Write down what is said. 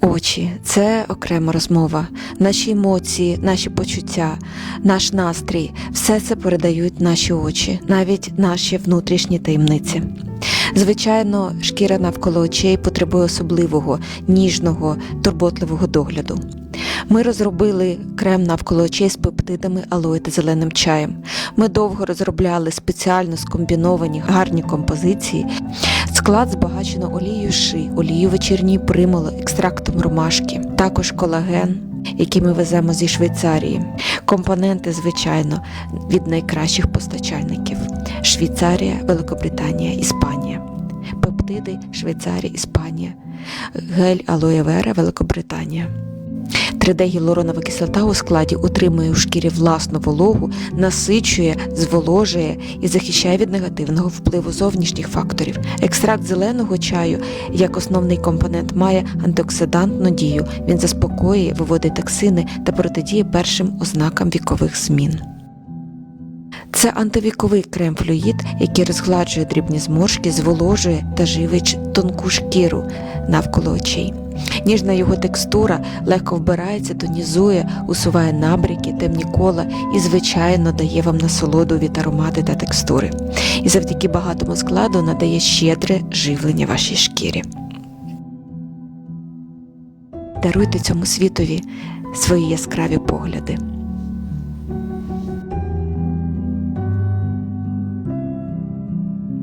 Очі це окрема розмова. Наші емоції, наші почуття, наш настрій все це передають наші очі, навіть наші внутрішні таємниці. Звичайно, шкіра навколо очей потребує особливого, ніжного, турботливого догляду. Ми розробили крем навколо очей з пептидами алої та зеленим чаєм. Ми довго розробляли спеціально скомбіновані гарні композиції. Склад збагачено олією ши, олією вечірньої примули, екстрактом ромашки, також колаген, який ми веземо зі Швейцарії. Компоненти, звичайно, від найкращих постачальників: Швейцарія, Великобританія, Іспанія. Пептиди Швейцарія, Іспанія, гель алоє вера, Великобританія. 3D-гіалуронова кислота у складі утримує у шкірі власну вологу, насичує, зволожує і захищає від негативного впливу зовнішніх факторів. Екстракт зеленого чаю, як основний компонент, має антиоксидантну дію. Він заспокоює, виводить токсини та протидіє першим ознакам вікових змін. Це антивіковий крем-флюїд, який розгладжує дрібні зморшки, зволожує та живить тонку шкіру навколо очей. Ніжна його текстура легко вбирається, тонізує, усуває набряки, темні кола і, звичайно, дає вам насолоду від аромати та текстури. І завдяки багатому складу надає щедре живлення вашій шкірі. Даруйте цьому світові свої яскраві погляди.